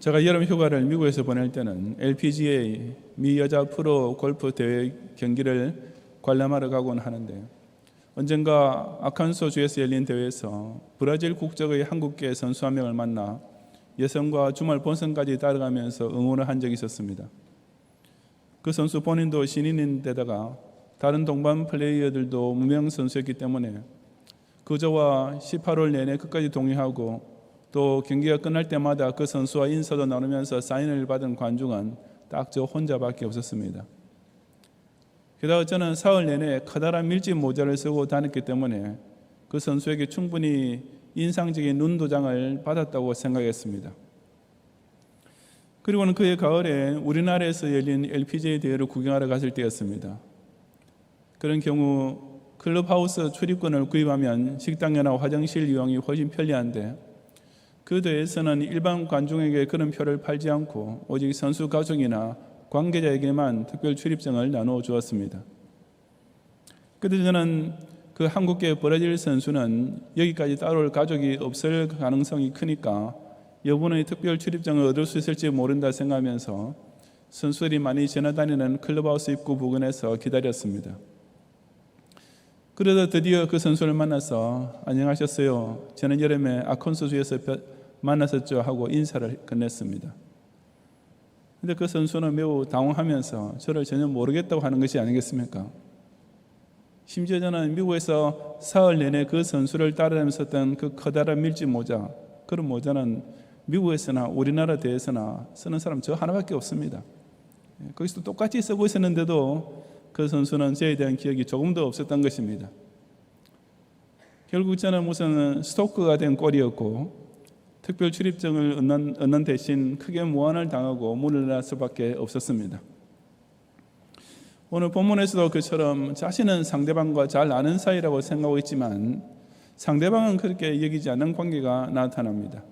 제가 여름 휴가를 미국에서 보낼 때는 LPGA 미 여자 프로 골프 대회 경기를 관람하러 가곤 하는데 언젠가 아칸소 주에서 열린 대회에서 브라질 국적의 한국계 선수 한 명을 만나 예선과 주말 본선까지 따라가면서 응원을 한 적이 있었습니다. 그 선수 본인도 신인인데다가 다른 동반 플레이어들도 무명 선수였기 때문에 그저와 18월 내내 끝까지 동의하고 또 경기가 끝날 때마다 그 선수와 인사도 나누면서 사인을 받은 관중은 딱 저 혼자밖에 없었습니다. 게다가 저는 사흘 내내 커다란 밀짚 모자를 쓰고 다녔기 때문에 그 선수에게 충분히 인상적인 눈도장을 받았다고 생각했습니다. 그리고는 그해 가을에 우리나라에서 열린 LPGA 대회를 구경하러 갔을 때였습니다. 그런 경우 클럽하우스 출입권을 구입하면 식당이나 화장실 이용이 훨씬 편리한데 그 대회에서는 일반 관중에게 그런 표를 팔지 않고 오직 선수 가족이나 관계자에게만 특별 출입증을 나누어 주었습니다. 그때 저는 그 한국계 브라질 선수는 여기까지 따라올 가족이 없을 가능성이 크니까 여분의 특별 출입증을 얻을 수 있을지 모른다 생각하면서 선수들이 많이 지나다니는 클럽하우스 입구 부근에서 기다렸습니다. 그러다 드디어 그 선수를 만나서 안녕하셨어요. 저는 여름에 아콘소주에서 만났었죠 하고 인사를 건넸습니다. 근데 그 선수는 매우 당황하면서 저를 전혀 모르겠다고 하는 것이 아니겠습니까? 심지어 저는 미국에서 사흘 내내 그 선수를 따라다니면서 썼던 그 커다란 밀짚 모자, 그런 모자는 미국에서나 우리나라 대에서나 쓰는 사람 저 하나밖에 없습니다. 예, 거기서 똑같이 쓰고 있었는데도 그 선수는 저에 대한 기억이 조금도 없었던 것입니다. 결국 저는 무슨 스토커가 된 꼴이었고 특별 출입증을 얻는, 얻는 대신 크게 무안을 당하고 물러날 수밖에 없었습니다. 오늘 본문에서도 그처럼 자신은 상대방과 잘 아는 사이라고 생각하고 있지만 상대방은 그렇게 여기지 않는 관계가 나타납니다.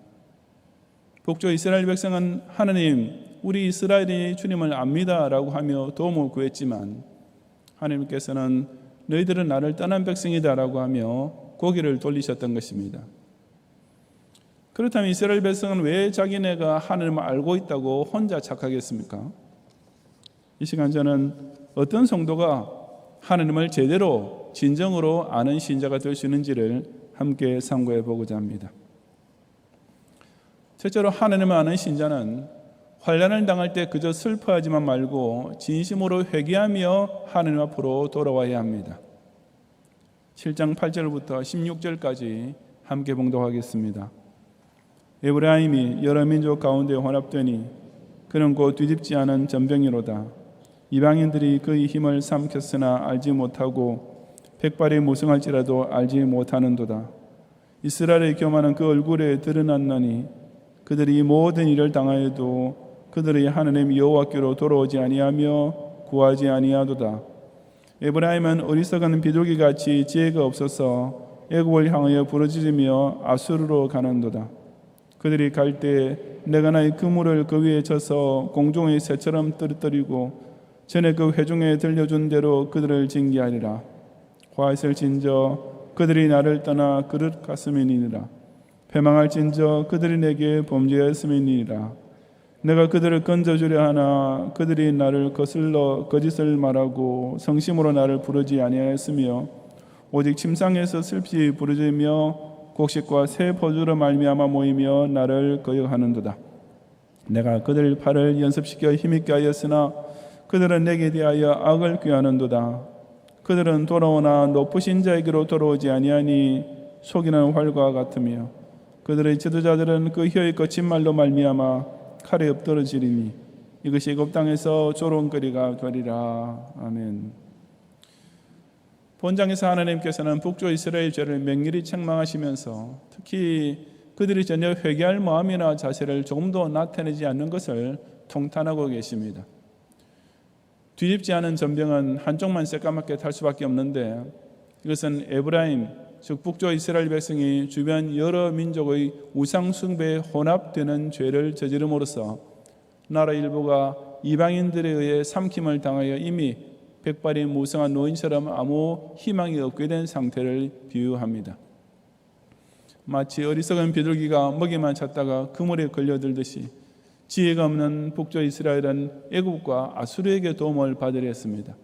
북조 이스라엘 백성은 하나님, 우리 이스라엘이 주님을 압니다라고 하며 도움을 구했지만 하나님께서는 너희들은 나를 떠난 백성이다라고 하며 고개를 돌리셨던 것입니다. 그렇다면 이스라엘 백성은 왜 자기네가 하나님을 알고 있다고 혼자 착하겠습니까? 이 시간 저는 어떤 성도가 하나님을 제대로 진정으로 아는 신자가 될 수 있는지를 함께 상고해 보고자 합니다. 첫째로 하나님을 아는 신자는 환란을 당할 때 그저 슬퍼하지만 말고 진심으로 회개하며 하나님 앞으로 돌아와야 합니다. 7장 8절부터 16절까지 함께 봉독하겠습니다. 에브라임이 여러 민족 가운데 혼합되니 그는 곧 뒤집지 않은 전병이로다. 이방인들이 그의 힘을 삼켰으나 알지 못하고 백발이 무성할지라도 알지 못하는도다. 이스라엘의 교만은 그 얼굴에 드러났나니 그들이 모든 일을 당하여도 그들의 하나님 여호와께로 돌아오지 아니하며 구하지 아니하도다. 에브라임은 어리석은 비둘기 같이 지혜가 없어서 애굽을 향하여 부르짖으며 아수르로 가는도다. 그들이 갈 때 내가 나의 그물을 그 위에 쳐서 공중의 새처럼 떨어뜨리고 전에 그 회중에 들려준 대로 그들을 징계하리라. 화 있을진저 그들이 나를 떠나 그릇 갔음이니라. 패망할진저 그들이 내게 범죄했음이니라. 내가 그들을 건져주려 하나 그들이 나를 거슬러 거짓을 말하고 성심으로 나를 부르지 아니하였으며 오직 침상에서 슬피 부르짖며 곡식과 새 포주로 말미암아 모이며 나를 거역하는도다. 내가 그들 팔을 연습시켜 힘있게 하였으나 그들은 내게 대하여 악을 꾀하는도다. 그들은 돌아오나 높으신 자에게로 돌아오지 아니하니 속이는 활과 같으며 그들의 지도자들은 그 혀의 거친 말로 말미암아 칼에 엎드러지리니 이것이 애굽 땅에서 조롱거리가 되리라. 아멘. 본장에서 하나님께서는 북조 이스라엘 죄를 맹렬히 책망하시면서 특히 그들이 전혀 회개할 마음이나 자세를 조금도 나타내지 않는 것을 통탄하고 계십니다. 뒤집지 않은 전병은 한쪽만 새까맣게 탈 수밖에 없는데 이것은 에브라임 즉 북조 이스라엘 백성이 주변 여러 민족의 우상 숭배에 혼합되는 죄를 저지름으로써 나라 일부가 이방인들에 의해 삼킴을 당하여 이미 백발이 무성한 노인처럼 아무 희망이 없게 된 상태를 비유합니다. 마치 어리석은 비둘기가 먹이만 찾다가 그물에 걸려들듯이 지혜가 없는 북조 이스라엘은 애굽과 아수르에게 도움을 받으려 했습니다.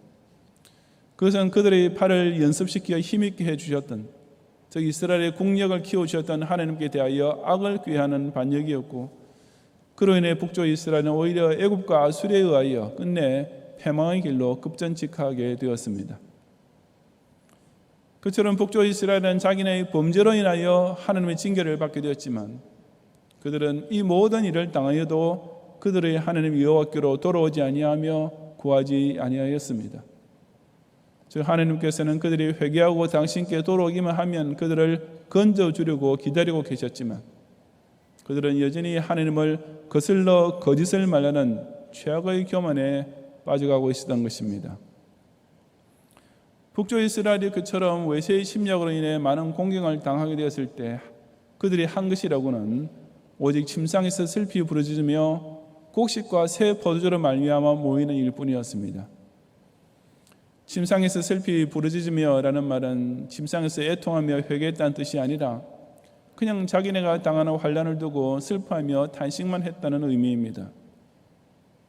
그것은 그들의 팔을 연습시켜 힘있게 해주셨던 즉 이스라엘의 국력을 키워주셨던 하나님께 대하여 악을 꾀하는 반역이었고 그로 인해 북조 이스라엘은 오히려 애굽과 아수르에 의하여 끝내 패망의 길로 급전직하게 되었습니다. 그처럼 북조 이스라엘은 자기네의 범죄로 인하여 하나님의 징계를 받게 되었지만 그들은 이 모든 일을 당하여도 그들의 하나님 여호와께로 돌아오지 아니하며 구하지 아니하였습니다. 즉 하나님께서는 그들이 회개하고 당신께 돌아오기만 하면 그들을 건져 주려고 기다리고 계셨지만 그들은 여전히 하나님을 거슬러 거짓을 말하는 최악의 교만에 빠져가고 있었던 것입니다. 북조 이스라엘이 그처럼 외세의 침략으로 인해 많은 공경을 당하게 되었을 때 그들이 한 것이라고는 오직 침상에서 슬피 부르짖으며 곡식과 새 포도주로 말미암아 모이는 일뿐이었습니다. 침상에서 슬피 부르짖으며라는 말은 침상에서 애통하며 회개했다는 뜻이 아니라 그냥 자기네가 당하는 환란을 두고 슬퍼하며 탄식만 했다는 의미입니다.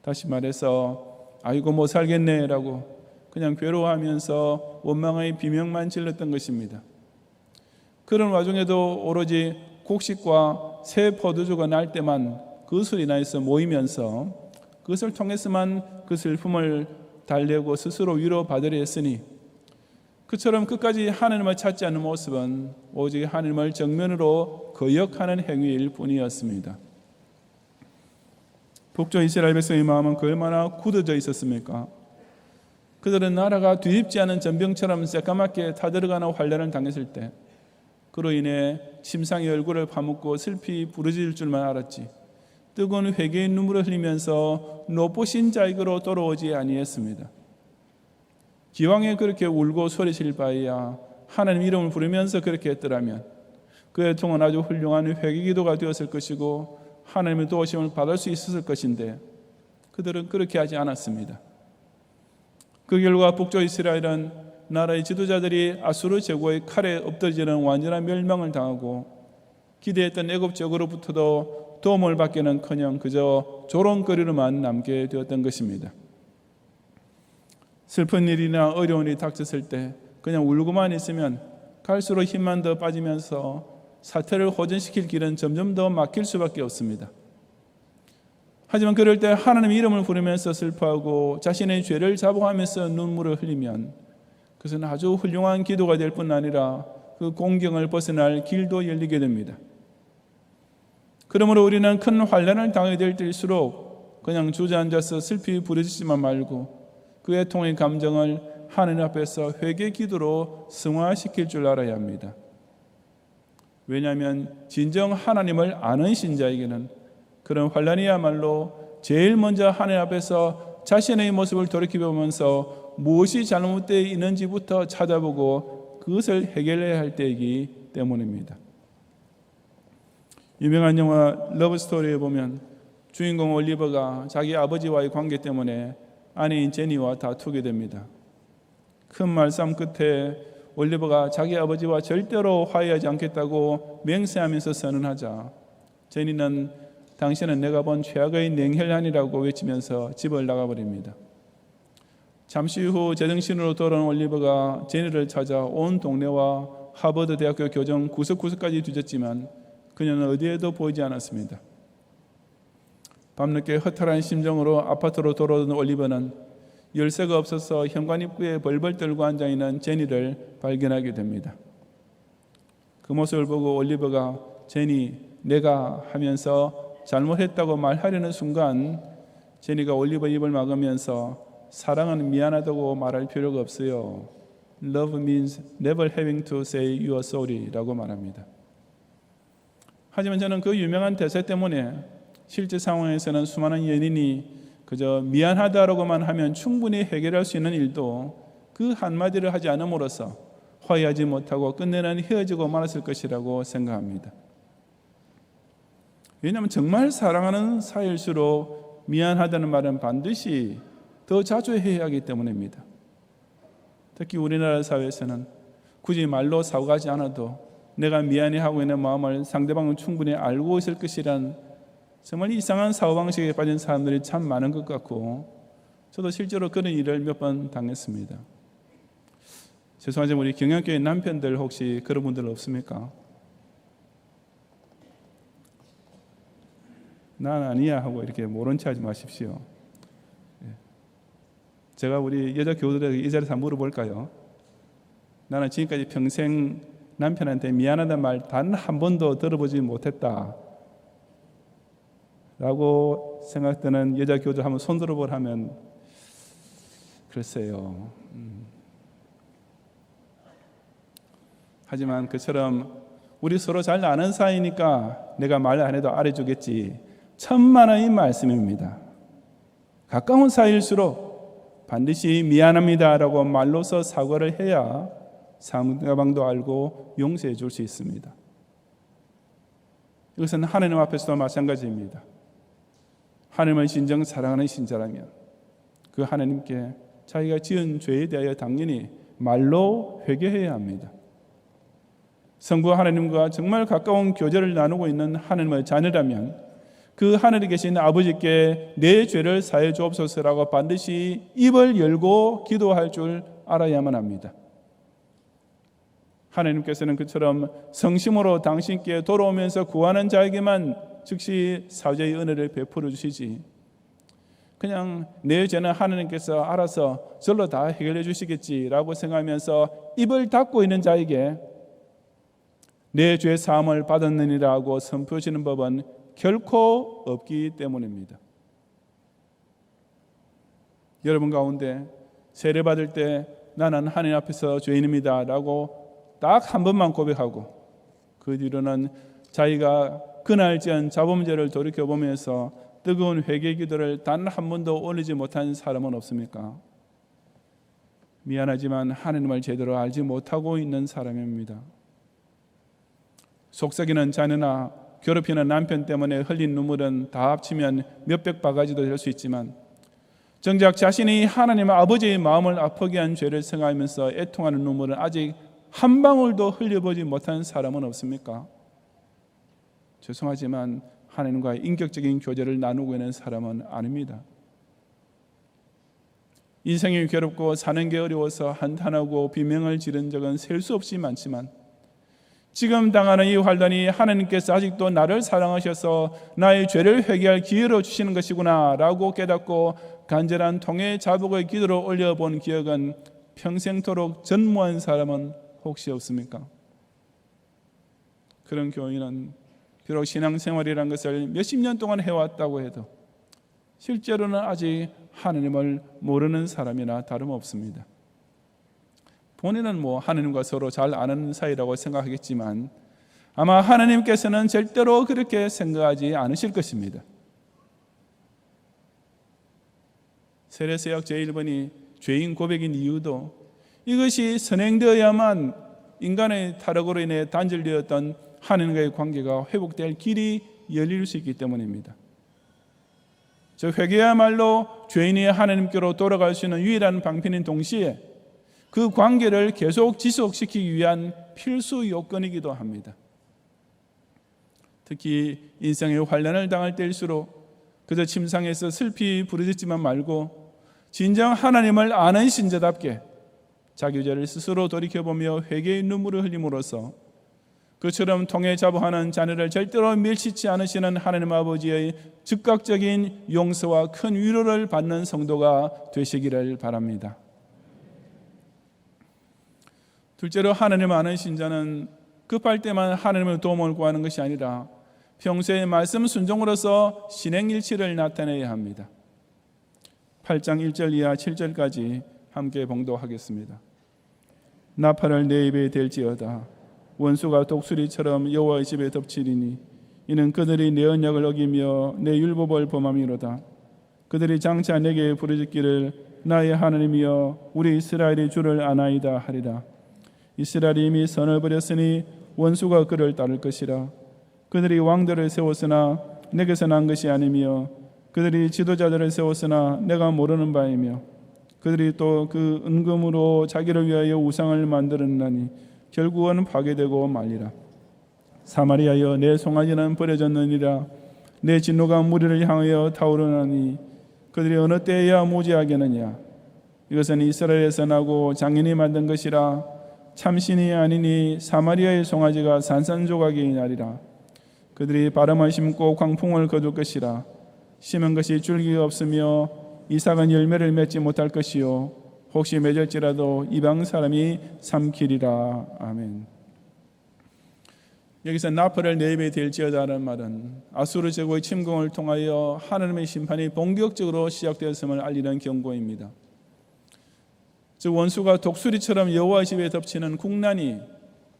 다시 말해서 아이고 못 살겠네라고 그냥 괴로워하면서 원망의 비명만 질렀던 것입니다. 그런 와중에도 오로지 곡식과 새 포도주가 날 때만 그 소리 나에서 모이면서 그것을 통해서만 그 슬픔을 달래고 스스로 위로받으려 했으니 그처럼 끝까지 하나님을 찾지 않는 모습은 오직 하나님을 정면으로 거역하는 행위일 뿐이었습니다. 북조 이스라엘 백성의 마음은 그 얼마나 굳어져 있었습니까? 그들은 나라가 뒤집지 않은 전병처럼 새까맣게 타들어가는 환란을 당했을 때 그로 인해 침상의 얼굴을 파묻고 슬피 부르짖을 줄만 알았지 뜨거운 회개의 눈물을 흘리면서 높으신 자에게로 돌아오지 아니했습니다. 기왕에 그렇게 울고 소리칠 바에야 하나님 이름을 부르면서 그렇게 했더라면 그의 통은 아주 훌륭한 회개 기도가 되었을 것이고 하나님의 도우심을 받을 수 있었을 것인데 그들은 그렇게 하지 않았습니다. 그 결과 북조 이스라엘은 나라의 지도자들이 아수르 제국의 칼에 엎드지는 완전한 멸망을 당하고 기대했던 애굽 적으로부터도 도움을 받기는커녕 그저 조롱거리로만 남게 되었던 것입니다. 슬픈 일이나 어려운 일이 닥쳤을 때 그냥 울고만 있으면 갈수록 힘만 더 빠지면서 사태를 호전시킬 길은 점점 더 막힐 수밖에 없습니다. 하지만 그럴 때 하나님 이름을 부르면서 슬퍼하고 자신의 죄를 자복하면서 눈물을 흘리면 그것은 아주 훌륭한 기도가 될 뿐 아니라 그 공경을 벗어날 길도 열리게 됩니다. 그러므로 우리는 큰 환란을 당하게 될 때일수록 그냥 주저앉아서 슬피 부르짖지만 말고 그의 통의 감정을 하나님 앞에서 회개 기도로 승화시킬 줄 알아야 합니다. 왜냐하면 진정 하나님을 아는 신자에게는 그런 환란이야말로 제일 먼저 하나님 앞에서 자신의 모습을 돌이켜보면서 무엇이 잘못되어 있는지부터 찾아보고 그것을 해결해야 할 때이기 때문입니다. 유명한 영화 러브 스토리에 보면 주인공 올리버가 자기 아버지와의 관계 때문에 아내인 제니와 다투게 됩니다. 큰 말싸움 끝에 올리버가 자기 아버지와 절대로 화해하지 않겠다고 맹세하면서 선언하자 제니는 당신은 내가 본 최악의 냉혈한이라고 외치면서 집을 나가버립니다. 잠시 후 제정신으로 돌아온 올리버가 제니를 찾아 온 동네와 하버드 대학교 교정 구석구석까지 뒤졌지만 그녀는 어디에도 보이지 않았습니다. 밤늦게 허탈한 심정으로 아파트로 돌아온 올리버는 열쇠가 없어서 현관 입구에 벌벌 떨고 앉아 있는 제니를 발견하게 됩니다. 그 모습을 보고 올리버가 제니 내가 하면서 잘못했다고 말하려는 순간 제니가 올리브 입을 막으면서 사랑은 미안하다고 말할 필요가 없어요. Love means never having to say you are sorry라고 말합니다. 하지만 저는 그 유명한 대사 때문에 실제 상황에서는 수많은 연인이 그저 미안하다라고만 하면 충분히 해결할 수 있는 일도 그 한마디를 하지 않음으로써 화해하지 못하고 끝내는 헤어지고 말았을 것이라고 생각합니다. 왜냐하면 정말 사랑하는 사이일수록 미안하다는 말은 반드시 더 자주 해야 하기 때문입니다. 특히 우리나라 사회에서는 굳이 말로 사과하지 않아도 내가 미안해하고 있는 마음을 상대방은 충분히 알고 있을 것이란 정말 이상한 사고방식에 빠진 사람들이 참 많은 것 같고 저도 실제로 그런 일을 몇 번 당했습니다. 죄송하지만 우리 경영교회 남편들 혹시 그런 분들 없습니까? 난 아니야 하고 이렇게 모른 체 하지 마십시오. 예. 제가 우리 여자 교우들에게 이 자리에서 물어볼까요? 나는 지금까지 평생 남편한테 미안하다는 말단 한 번도 들어보지 못했다. 라고 생각되는 여자 교우들 한번 손 들어보라 하면 글쎄요. 음. 하지만 그처럼 우리 서로 잘 아는 사이니까 내가 말 안 해도 알아주겠지. 천만의 말씀입니다. 가까운 사이일수록 반드시 미안합니다라고 말로서 사과를 해야 상대방도 알고 용서해 줄 수 있습니다. 이것은 하나님 앞에서도 마찬가지입니다. 하나님을 진정 사랑하는 신자라면 그 하나님께 자기가 지은 죄에 대하여 당연히 말로 회개해야 합니다. 성부 하나님과 정말 가까운 교제를 나누고 있는 하나님의 자녀라면 그 하늘에 계신 아버지께 내 죄를 사해 주옵소서라고 반드시 입을 열고 기도할 줄 알아야만 합니다. 하나님께서는 그처럼 성심으로 당신께 돌아오면서 구하는 자에게만 즉시 사죄의 은혜를 베풀어 주시지. 그냥 내 죄는 하나님께서 알아서 절로 다 해결해 주시겠지라고 생각하면서 입을 닫고 있는 자에게 내 죄 사함을 받았느니라고 선포하시는 법은 결코 없기 때문입니다. 여러분 가운데 세례 받을 때 나는 하나님 앞에서 죄인입니다라고 딱 한 번만 고백하고 그 뒤로는 자기가 그날 지은 자범죄를 돌이켜 보면서 뜨거운 회개 기도를 단 한 번도 올리지 못한 사람은 없습니까? 미안하지만 하나님을 제대로 알지 못하고 있는 사람입니다. 속삭이는 자녀나 괴롭히는 남편 때문에 흘린 눈물은 다 합치면 몇백 바가지도 될 수 있지만 정작 자신이 하나님 아버지의 마음을 아프게 한 죄를 생각하면서 애통하는 눈물은 아직 한 방울도 흘려보지 못한 사람은 없습니까? 죄송하지만 하나님과 인격적인 교제를 나누고 있는 사람은 아닙니다. 인생이 괴롭고 사는 게 어려워서 한탄하고 비명을 지른 적은 셀 수 없이 많지만 지금 당하는 이 환란이 하나님께서 아직도 나를 사랑하셔서 나의 죄를 회개할 기회를 주시는 것이구나라고 깨닫고 간절한 통해 자복의 기도로 올려본 기억은 평생토록 전무한 사람은 혹시 없습니까? 그런 교인은 비록 신앙생활이라는 것을 몇십 년 동안 해왔다고 해도 실제로는 아직 하나님을 모르는 사람이나 다름없습니다. 본인은 뭐 하나님과 서로 잘 아는 사이라고 생각하겠지만 아마 하나님께서는 절대로 그렇게 생각하지 않으실 것입니다. 세례세약 제1번이 죄인 고백인 이유도 이것이 선행되어야만 인간의 타락으로 인해 단절되었던 하나님과의 관계가 회복될 길이 열릴 수 있기 때문입니다. 저 회개야말로 죄인이 하나님께로 돌아갈 수 있는 유일한 방편인 동시에 그 관계를 계속 지속시키기 위한 필수 요건이기도 합니다. 특히 인생의 환란을 당할 때일수록 그저 침상에서 슬피 부르짖지만 말고 진정 하나님을 아는 신자답게 자기 죄를 스스로 돌이켜보며 회개의 눈물을 흘림으로써 그처럼 통해 자부하는 자녀를 절대로 밀치지 않으시는 하나님 아버지의 즉각적인 용서와 큰 위로를 받는 성도가 되시기를 바랍니다. 둘째로 하나님 아는 신자는 급할 때만 하나님의 도움을 구하는 것이 아니라 평소에 말씀 순종으로서 신행일치를 나타내야 합니다. 8장 1절 이하 7절까지 함께 봉독하겠습니다. 나팔을 내 입에 댈지어다 원수가 독수리처럼 여호와의 집에 덮치리니 이는 그들이 내 언약을 어기며 내 율법을 범함이로다. 그들이 장차 내게 부르짖기를 나의 하나님이여 우리 이스라엘의 주를 아나이다 하리라. 이스라엘이 이미 선을 버렸으니 원수가 그를 따를 것이라. 그들이 왕들을 세웠으나 내게서 난 것이 아니며 그들이 지도자들을 세웠으나 내가 모르는 바이며 그들이 또 그 은금으로 자기를 위하여 우상을 만들었나니 결국은 파괴되고 말리라. 사마리아여 내 송아지는 버려졌느니라. 내 진노가 무리를 향하여 타오르나니 그들이 어느 때에야 무지하겠느냐? 이것은 이스라엘에서 나고 장인이 만든 것이라. 참신이 아니니 사마리아의 송아지가 산산조각이 나리라. 그들이 바람을 심고 광풍을 거둘 것이라. 심은 것이 줄기가 없으며 이삭은 열매를 맺지 못할 것이요 혹시 맺을지라도 이방 사람이 삼키리라 아멘. 여기서 나팔을 네배 될지어다라는 말은 아수르 제국의 침공을 통하여 하나님의 심판이 본격적으로 시작되었음을 알리는 경고입니다. 즉 원수가 독수리처럼 여호와 집에 덮치는 국난이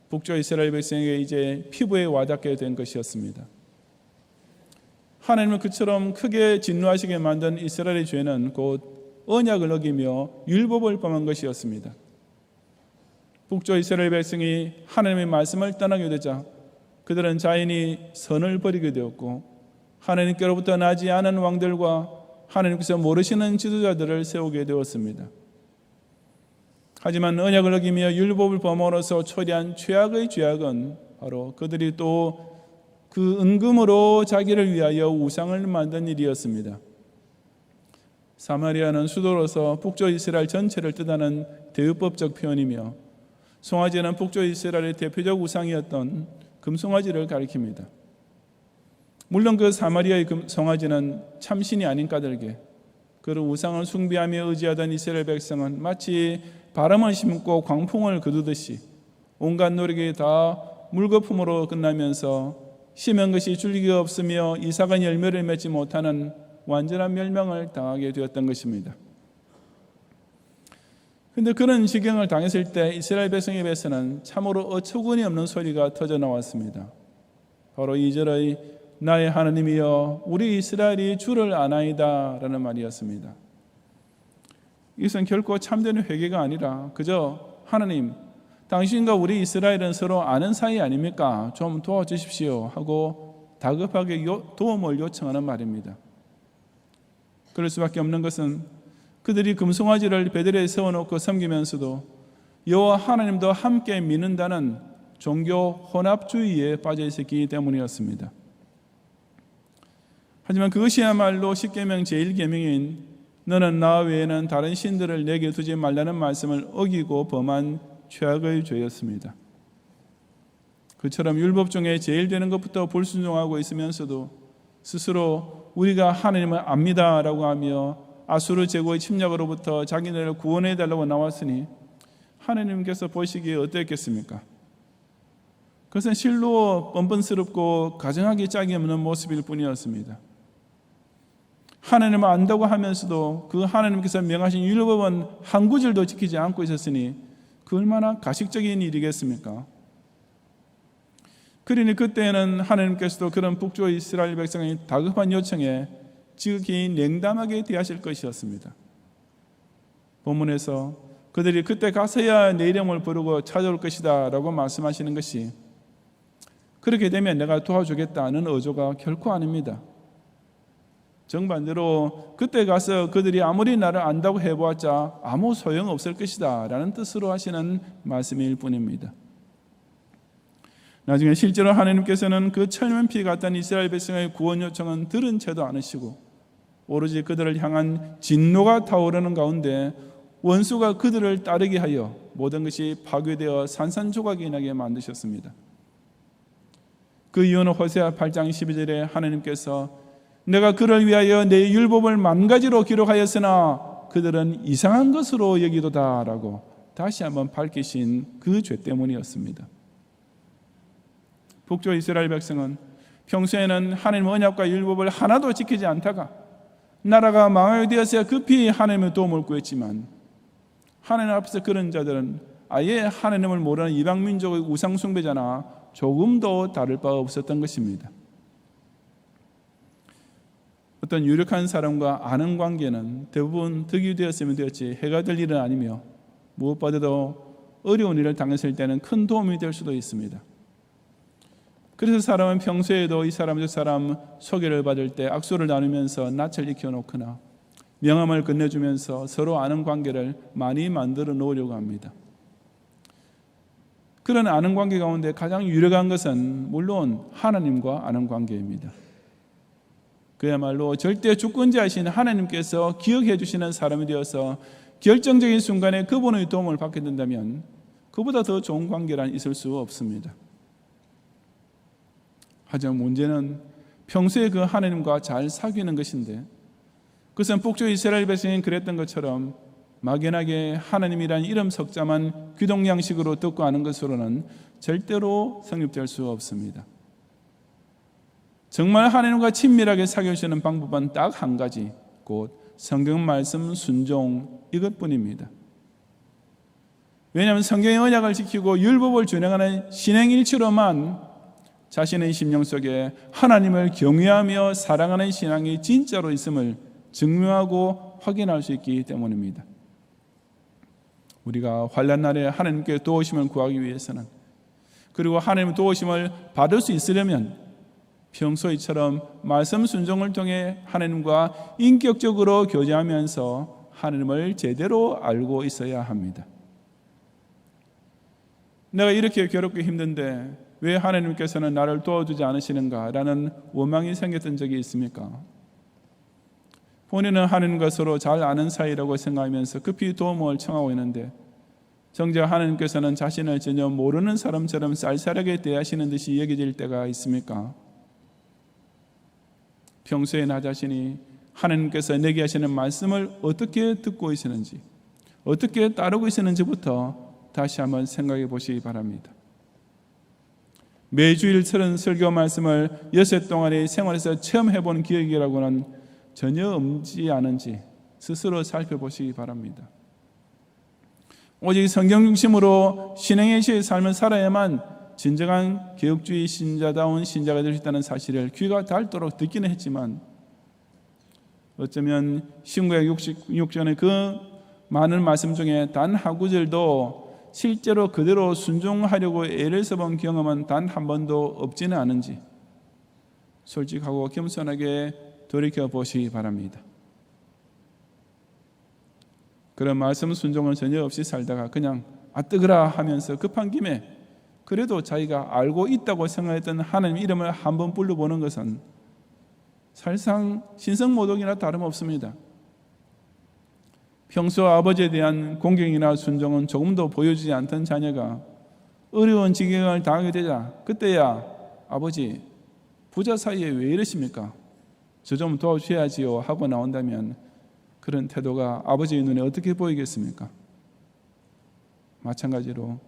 북쪽 이스라엘 백성에게 이제 피부에 와닿게 된 것이었습니다. 하나님은 그처럼 크게 진노하시게 만든 이스라엘의 죄는 곧 언약을 어기며 율법을 범한 것이었습니다. 북쪽 이스라엘 백성이 하나님의 말씀을 떠나게 되자 그들은 자연히 선을 버리게 되었고 하나님께로부터 나지 않은 왕들과 하나님께서 모르시는 지도자들을 세우게 되었습니다. 하지만 언약을 어기며 율법을 범함으로써 초래한 죄악의 죄악은 바로 그들이 또 그 은금으로 자기를 위하여 우상을 만든 일이었습니다. 사마리아는 수도로서 북쪽 이스라엘 전체를 뜻하는 대유법적 표현이며 송아지는 북쪽 이스라엘의 대표적 우상이었던 금송아지를 가리킵니다. 물론 그 사마리아의 송아지는 참신이 아닌 까닭에 그런 우상을 숭배하며 의지하던 이스라엘 백성은 마치 바람을 심고 광풍을 거두듯이 온갖 노력이 다 물거품으로 끝나면서 심은 것이 줄기가 없으며 이삭은 열매를 맺지 못하는 완전한 멸망을 당하게 되었던 것입니다. 근데 그런 지경을 당했을 때 이스라엘 백성의 입에서는 참으로 어처구니 없는 소리가 터져 나왔습니다. 바로 이절의 나의 하나님이여 우리 이스라엘이 주를 아나이다 라는 말이었습니다. 이것은 결코 참되는 회개가 아니라 그저 하나님 당신과 우리 이스라엘은 서로 아는 사이 아닙니까? 좀 도와주십시오 하고 다급하게 도움을 요청하는 말입니다. 그럴 수밖에 없는 것은 그들이 금송아지를 베들에 세워놓고 섬기면서도 여호와 하나님도 함께 믿는다는 종교 혼합주의에 빠져 있었기 때문이었습니다. 하지만 그것이야말로 십계명 제1계명인 너는 나 외에는 다른 신들을 내게 두지 말라는 말씀을 어기고 범한 최악의 죄였습니다. 그처럼 율법 중에 제일 되는 것부터 불순종하고 있으면서도 스스로 우리가 하나님을 압니다라고 하며 아수르 제국의 침략으로부터 자기네를 구원해 달라고 나왔으니 하나님께서 보시기에 어땠겠습니까? 그것은 실로 뻔뻔스럽고 가정하기 짝이 없는 모습일 뿐이었습니다. 하나님을 안다고 하면서도 그 하나님께서 명하신 율법은 한 구절도 지키지 않고 있었으니 그 얼마나 가식적인 일이겠습니까? 그러니 그때는 하나님께서도 그런 북쪽 이스라엘 백성의 다급한 요청에 지극히 냉담하게 대하실 것이었습니다. 본문에서 그들이 그때 가서야 내 이름을 부르고 찾아올 것이다 라고 말씀하시는 것이 그렇게 되면 내가 도와주겠다는 어조가 결코 아닙니다. 정반대로 그때 가서 그들이 아무리 나를 안다고 해보았자 아무 소용 없을 것이다 라는 뜻으로 하시는 말씀일 뿐입니다. 나중에 실제로 하나님께서는 그 철면피 같던 이스라엘 백성의 구원 요청은 들은 채도 않으시고 오로지 그들을 향한 진노가 타오르는 가운데 원수가 그들을 따르게 하여 모든 것이 파괴되어 산산조각이 나게 만드셨습니다. 그 이유는 호세아 8장 12절에 하나님께서 내가 그를 위하여 내 율법을 만 가지로 기록하였으나 그들은 이상한 것으로 여기도다라고 다시 한번 밝히신 그 죄 때문이었습니다. 북조 이스라엘 백성은 평소에는 하나님 언약과 율법을 하나도 지키지 않다가 나라가 망하게 되었어야 급히 하나님의 도움을 구했지만 하나님 앞에서 그런 자들은 아예 하나님을 모르는 이방 민족의 우상 숭배자나 조금도 다를 바 없었던 것입니다. 어떤 유력한 사람과 아는 관계는 대부분 득이 되었으면 되었지 해가 될 일은 아니며 무엇보다도 어려운 일을 당했을 때는 큰 도움이 될 수도 있습니다. 그래서 사람은 평소에도 이 사람 저 사람 소개를 받을 때 악수를 나누면서 낯을 익혀놓거나 명함을 건네주면서 서로 아는 관계를 많이 만들어 놓으려고 합니다. 그런 아는 관계 가운데 가장 유력한 것은 물론 하나님과 아는 관계입니다. 그야말로 절대 주권자이신 하나님께서 기억해 주시는 사람이 되어서 결정적인 순간에 그분의 도움을 받게 된다면 그보다 더 좋은 관계란 있을 수 없습니다. 하지만 문제는 평소에 그 하나님과 잘 사귀는 것인데 그것은 북쪽 이스라엘 백성이 그랬던 것처럼 막연하게 하나님이란 이름 석자만 귀동 양식으로 듣고 아는 것으로는 절대로 성립될 수 없습니다. 정말 하나님과 친밀하게 사귀시는 방법은 딱 한 가지, 곧 성경 말씀 순종 이것뿐입니다. 왜냐하면 성경의 언약을 지키고 율법을 준행하는 신행일치로만 자신의 심령 속에 하나님을 경외하며 사랑하는 신앙이 진짜로 있음을 증명하고 확인할 수 있기 때문입니다. 우리가 환란 날에 하나님께 도우심을 구하기 위해서는 그리고 하나님 도우심을 받을 수 있으려면 평소이처럼 말씀 순종을 통해 하나님과 인격적으로 교제하면서 하나님을 제대로 알고 있어야 합니다. 내가 이렇게 괴롭고 힘든데 왜 하나님께서는 나를 도와주지 않으시는가라는 원망이 생겼던 적이 있습니까? 본인은 하나님과 서로 잘 아는 사이라고 생각하면서 급히 도움을 청하고 있는데 정작 하나님께서는 자신을 전혀 모르는 사람처럼 쌀쌀하게 대하시는 듯이 여겨질 때가 있습니까? 평소에 나 자신이 하나님께서 내게 하시는 말씀을 어떻게 듣고 있었는지, 어떻게 따르고 있었는지부터 다시 한번 생각해 보시기 바랍니다. 매주일 서른 설교 말씀을 여섯 동안의 생활에서 처음 해본 기억이라고는 전혀 없지 않은지 스스로 살펴보시기 바랍니다. 오직 성경 중심으로 신행의 시의 삶을 살아야만 진정한 개혁주의 신자다운 신자가 될 수 있다는 사실을 귀가 닳도록 듣기는 했지만 어쩌면 신구약 66전의 그 많은 말씀 중에 단 한 구절도 실제로 그대로 순종하려고 애를 써본 경험은 단 한 번도 없지는 않은지 솔직하고 겸손하게 돌이켜 보시기 바랍니다. 그런 말씀 순종을 전혀 없이 살다가 그냥 아 뜨거라 하면서 급한 김에 그래도 자기가 알고 있다고 생각했던 하나님 이름을 한번 불러보는 것은 사실상 신성모독이나 다름없습니다. 평소 아버지에 대한 공경이나 순종은 조금도 보여주지 않던 자녀가 어려운 지경을 당하게 되자 그때야 아버지 부자 사이에 왜 이러십니까? 저 좀 도와주셔야지요 하고 나온다면 그런 태도가 아버지의 눈에 어떻게 보이겠습니까? 마찬가지로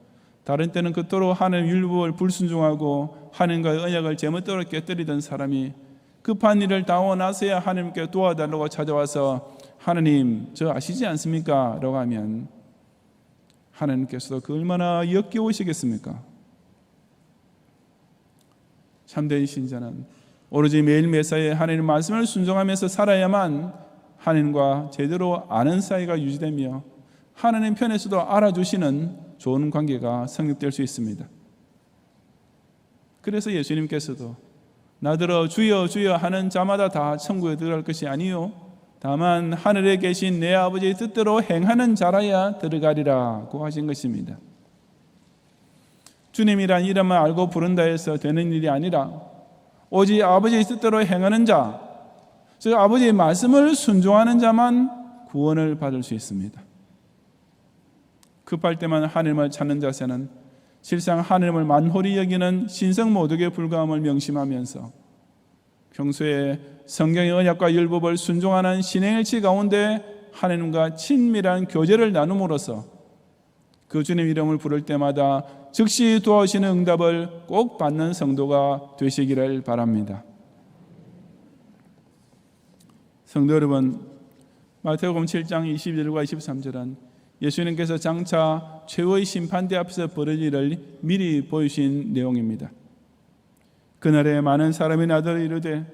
다른 때는 그토록 하나님 율법을 불순종하고 하나님과의 언약을 제멋대로 깨뜨리던 사람이 급한 일을 당하고 나서야 하나님께 도와달라고 찾아와서 하나님 저 아시지 않습니까? 라고 하면 하나님께서도 그 얼마나 역겨우시겠습니까? 참된 신자는 오로지 매일 매사에 하나님 말씀을 순종하면서 살아야만 하나님과 제대로 아는 사이가 유지되며 하나님 편에서도 알아주시는 좋은 관계가 성립될 수 있습니다. 그래서 예수님께서도 나들어 주여 주여 하는 자마다 다 천국에 들어갈 것이 아니요 다만 하늘에 계신 내 아버지의 뜻대로 행하는 자라야 들어가리라고 하신 것입니다. 주님이란 이름을 알고 부른다 해서 되는 일이 아니라 오직 아버지의 뜻대로 행하는 자, 즉 아버지의 말씀을 순종하는 자만 구원을 받을 수 있습니다. 급할 때만 하나님을 찾는 자세는 실상 하나님을 만홀히 여기는 신성 모독에 불과함을 명심하면서 평소에 성경의 언약과 율법을 순종하는 신행일치 가운데 하나님과 친밀한 교제를 나눔으로써 그 주님 이름을 부를 때마다 즉시 도와주시는 응답을 꼭 받는 성도가 되시기를 바랍니다. 성도 여러분, 마태복음 7장 21절과 23절은 예수님께서 장차 최후의 심판대 앞에서 벌어질 일을 미리 보이신 내용입니다. 그날에 많은 사람이 나더러 이르되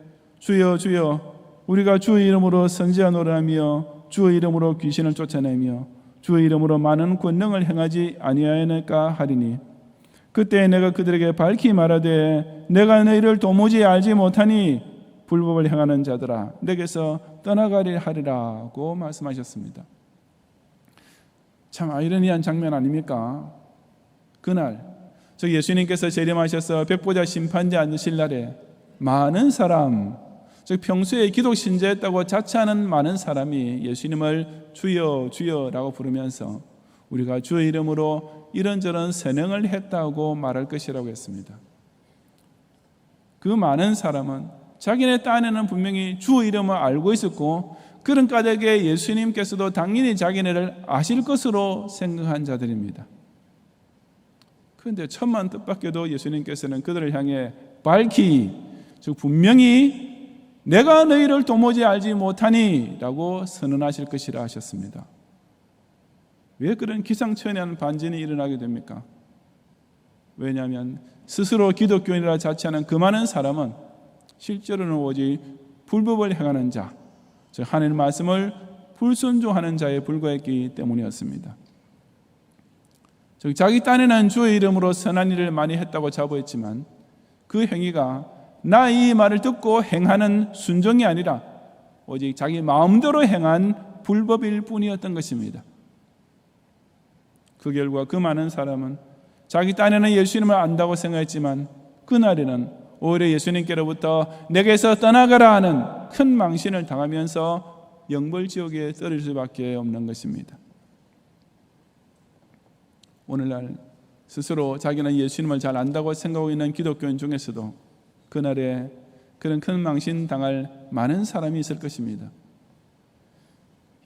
주여 주여 우리가 주의 이름으로 선지하노라며 주의 이름으로 귀신을 쫓아내며 주의 이름으로 많은 권능을 행하지 아니하였을까 하리니 그때 내가 그들에게 밝히 말하되 내가 너희를 도무지 알지 못하니 불법을 행하는 자들아 내게서 떠나가리 하리라고 말씀하셨습니다. 참 아이러니한 장면 아닙니까? 그날 즉 예수님께서 재림하셔서 백보자 심판자 앉으실 날에 많은 사람 즉 평소에 기독 신자였다고 자처하는 많은 사람이 예수님을 주여 주여라고 부르면서 우리가 주의 이름으로 이런저런 선행을 했다고 말할 것이라고 했습니다. 그 많은 사람은 자기네 딴에는 분명히 주 이름을 알고 있었고 그런 까닭에 예수님께서도 당연히 자기네를 아실 것으로 생각한 자들입니다. 그런데 천만 뜻밖에도 예수님께서는 그들을 향해 밝히 즉 분명히 내가 너희를 도무지 알지 못하니라고 선언하실 것이라 하셨습니다. 왜 그런 기상천외한 반전이 일어나게 됩니까? 왜냐하면 스스로 기독교인이라 자처하는 그 많은 사람은 실제로는 오직 불법을 행하는 자, 즉 하나님의 말씀을 불순종하는 자에 불과했기 때문이었습니다. 즉 자기 딴에는 주의 이름으로 선한 일을 많이 했다고 자부했지만 그 행위가 나 이 말을 듣고 행하는 순종이 아니라 오직 자기 마음대로 행한 불법일 뿐이었던 것입니다. 그 결과 그 많은 사람은 자기 딴에는 예수님을 안다고 생각했지만 그날에는 오히려 예수님께로부터 내게서 떠나가라 하는 큰 망신을 당하면서 영벌 지옥에 떨어질 수밖에 없는 것입니다. 오늘날 스스로 자기는 예수님을 잘 안다고 생각하고 있는 기독교인 중에서도 그날에 그런 큰 망신 당할 많은 사람이 있을 것입니다.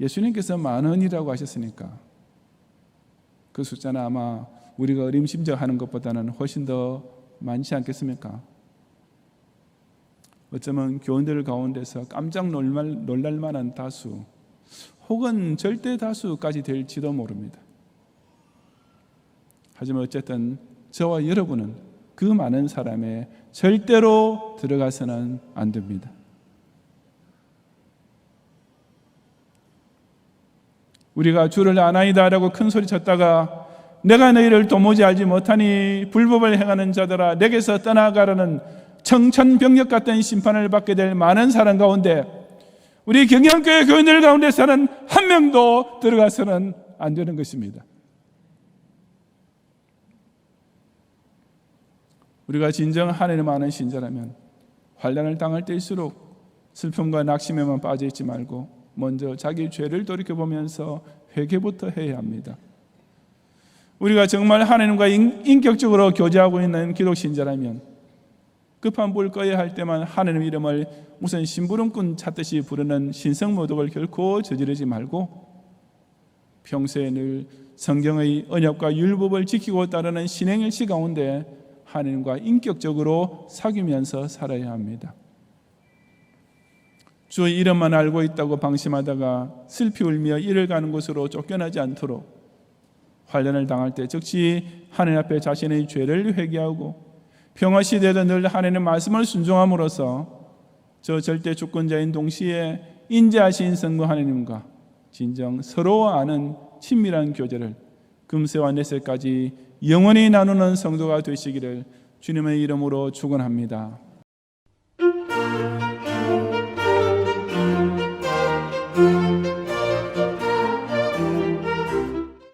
예수님께서 만원이라고 하셨으니까 그 숫자는 아마 우리가 어림심정하는 것보다는 훨씬 더 많지 않겠습니까? 어쩌면 교원들 가운데서 깜짝 놀랄, 놀랄 만한 다수 혹은 절대 다수까지 될지도 모릅니다. 하지만 어쨌든 저와 여러분은 그 많은 사람에 절대로 들어가서는 안 됩니다. 우리가 주를 아나이다라고 큰 소리 쳤다가 내가 너희를 도무지 알지 못하니 불법을 행하는 자들아 내게서 떠나가라는 청천벽력 같은 심판을 받게 될 많은 사람 가운데 우리 경영교회 교인들 가운데서는 한 명도 들어가서는 안 되는 것입니다. 우리가 진정 하나님 아는 신자라면 환란을 당할 때일수록 슬픔과 낙심에만 빠져 있지 말고 먼저 자기 죄를 돌이켜 보면서 회개부터 해야 합니다. 우리가 정말 하나님과 인격적으로 교제하고 있는 기독 신자라면 급한 불 꺼야 할 때만 하나님 이름을 무슨 심부름꾼 찾듯이 부르는 신성모독을 결코 저지르지 말고 평소에 늘 성경의 언약과 율법을 지키고 따르는 신행일시 가운데 하나님과 인격적으로 사귀면서 살아야 합니다. 주의 이름만 알고 있다고 방심하다가 슬피 울며 이를 가는 곳으로 쫓겨나지 않도록 환란을 당할 때 즉시 하나님 앞에 자신의 죄를 회개하고 평화 시대에도 늘 하나님의 말씀을 순종함으로써 저 절대 주권자인 동시에 인자하신 성부 하나님과 진정 서로 아는 친밀한 교제를 금세와 내세까지 영원히 나누는 성도가 되시기를 주님의 이름으로 축원합니다.